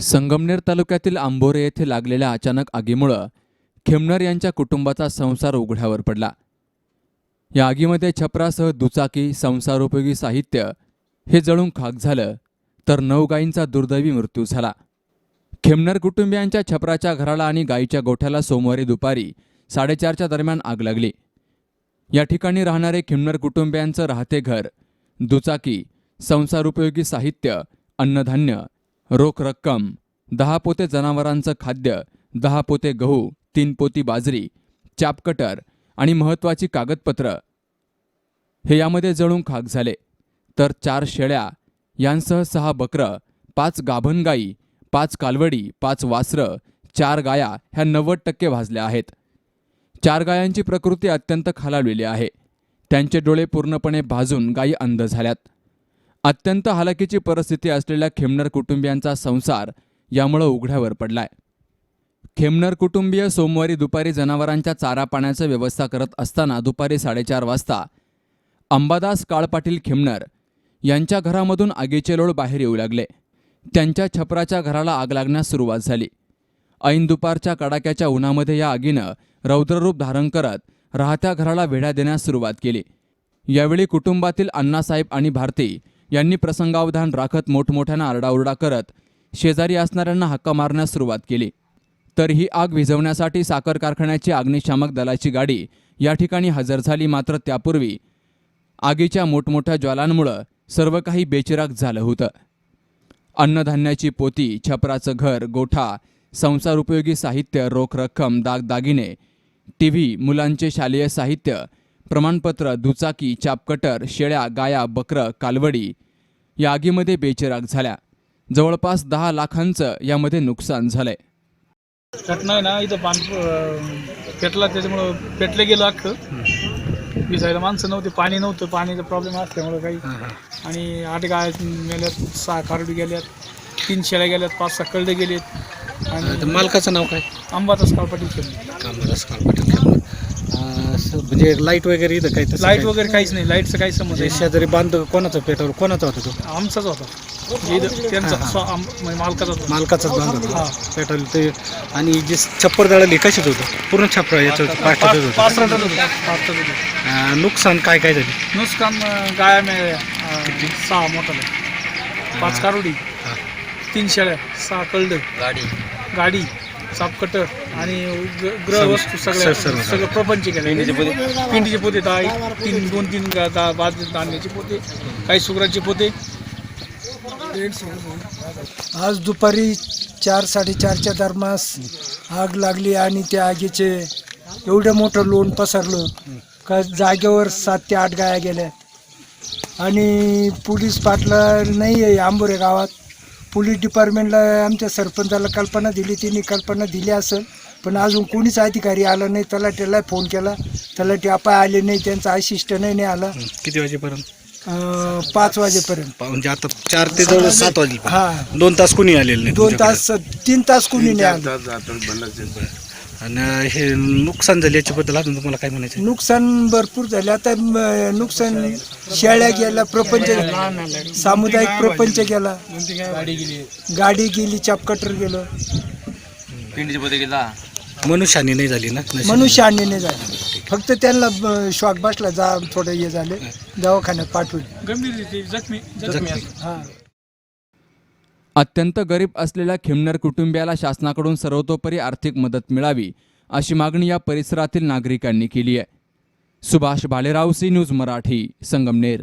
संगमनेर तालुक्यातील आंबोरे येथे लागलेल्या अचानक आगीमुळं खेमनर यांच्या कुटुंबाचा संसार उघड्यावर पडला. या आगीमध्ये छपरासह दुचाकी संसारोपयोगी साहित्य हे जळून खाक झालं तर नऊ गायींचा दुर्दैवी मृत्यू झाला. खेमनर कुटुंबियांच्या छपराच्या घराला आणि गायीच्या गोठ्याला सोमवारी दुपारी साडेचारच्या दरम्यान आग लागली. या ठिकाणी राहणारे खिमनर कुटुंबियांचं राहते घर दुचाकी संसारोपयोगी साहित्य अन्नधान्य रोख रक्कम दहा पोते जनावरांचं खाद्य दहा पोते गहू तीन पोती बाजरी चापकटर आणि महत्त्वाची कागदपत्र. हे यामध्ये जळून खाक झाले. तर चार शेळ्या यांसह सहा बकरं पाच गाभणगाई पाच कालवडी पाच वासरं चार गाया ह्या नव्वद टक्के भाजल्या आहेत. चार गायांची प्रकृती अत्यंत खालावलेली आहे. त्यांचे डोळे पूर्णपणे भाजून गायी अंध झाल्यात. अत्यंत हलाखीची परिस्थिती असलेल्या खेमनर कुटुंबियांचा संसार यामुळं उघड्यावर पडलाय. खेमनर कुटुंबीय सोमवारी दुपारी जनावरांच्या चारा पाण्याचं व्यवस्था करत असताना दुपारी साडेचार वाजता अंबादास काळपाटील खेमनर यांच्या घरामधून आगीचे लोळ बाहेर येऊ लागले. त्यांच्या छपराच्या घराला आग लागण्यास सुरुवात झाली. ऐन दुपारच्या कडाक्याच्या उन्हामध्ये या आगीनं रौद्ररूप धारण करत राहत्या घराला वेढा देण्यास सुरुवात केली. यावेळी कुटुंबातील अण्णासाहेब आणि भारती यांनी प्रसंगावधान राखत मोठमोठ्यानं आरडाओरडा करत शेजारी असणाऱ्यांना हक्का मारण्यास सुरुवात केली. तर ही आग विझवण्यासाठी साखर कारखान्याची अग्निशामक दलाची गाडी या ठिकाणी हजर झाली मात्र त्यापूर्वी आगीच्या मोठमोठ्या ज्वालांमुळं सर्व काही बेचिराग झालं होतं. अन्नधान्याची पोती छपराचं घर गोठा संसार उपयोगी साहित्य रोख रक्कम दागदागिने टी व्ही मुलांचे शालेय साहित्य प्रमाणपत्र दुचाकी चापकटर शेळ्या गाया बकरं कालवडी या आगीमध्ये बेचिराग झाल्या. जवळपास दहा लाखांचं यामध्ये नुकसान झालंय. घटना आहे ना इथं पाणी अं, पेटला त्याच्यामुळं पेटलं गेलं अख्खं. विसायला माणसं नव्हते पाणी नव्हतं पाण्याचा प्रॉब्लेम असल्यामुळं काही. आणि आठ गाय मेल्यात सहा कारडी गेल्यात तीन शेळ्या गेल्यात पाच सहा कळडे गेलेत. आणि मालकाचं नाव काय? अंबादास काळपाटील केलं कामराज कालपाटील खेळणं. अं, असं म्हणजे लाइट वगैरे इथं काही तसं लाइट काही? वगैरे काहीच नाही लाईटचं काही संबंध म्हणजे शेजारी बांध कोणाचा पेटवर कोणाचा होता तो? आमचाच होता. इथं त्यांचा स्व- आम- म्हणजे मालकाचा होता. मालकाचाच बांध होता. हा. पेट्रोल ते आणि जे छप्पर दळाली कशीच होतं? पूर्ण छप्पर याचं होतं पाष्टाचंच होतं. पाच रटात होता. पाच रटात होता. अं, नुकसान काय काय झाली? नुकसान अं, गाया मिळाल्या अं, सहा मोठाल्या पाच कारोडी तीन शेळ्या सहा कळड गाडी. गाडी. सापकटर आणि ग- ग्रहवस्तू सगळ्या सर्व- सर्व. सगळं प्रपंच केलं. पिंडीचे पोते. दहा तीन दोन तीन गा- दहा बाद धान्याचे पोते काही सुगराचे पोते. आज दुपारी चार साडेचारच्या दरम्यास आग लागली आणि त्या आगीचे एवढं मोठं लोण पसरलं का जागेवर सात ते आठ गाया गेल्या. आणि पोलीस पाटला नाही आहे आंबोरे गावात. पोलीस डिपार्टमेंटला आमच्या सरपंचाला कल्पना दिली तिने कल्पना दिली असेल पण अजून कोणीच अधिकारी आला नाही तलाट्याला फोन केला. तलाठी आपा आले नाही त्यांचा असिस्टंटही नाही आला. किती वाजेपर्यंत? अं, पाच वाजेपर्यंत. म्हणजे आता चार ते जवळ सात वाजले हां. दोन तास कोणी आलेलं नाही दोन? तास तीन तास कोणी नाही आलं. आणि हे नुकसान झाले याच्याबद्दल अजून तुम्हाला काय म्हणायचं? नुकसान भरपूर झाले. आता म, नुकसान शेळ्या गेला प्रपंच सामुदायिक प्रपंच गेला. गाडी गेली चापकटर गेलं. मनुष्याने नाही झाली ना? नशीब. मनुष्य नाही झाले. फक्त त्यांना ब- शॉक बसला जा थोडं हे झाले. दवाखान्यात पाठवले. गंभीर जखमी जखमी. हा. अत्यंत गरीब असलेल्या खिमनर कुटुंबियाला शासनाकडून सर्वतोपरी आर्थिक मदत मिळावी अशी मागणी या परिसरातील नागरिकांनी केली आहे. Subhash Bhalerao C news Marathi Sangamner.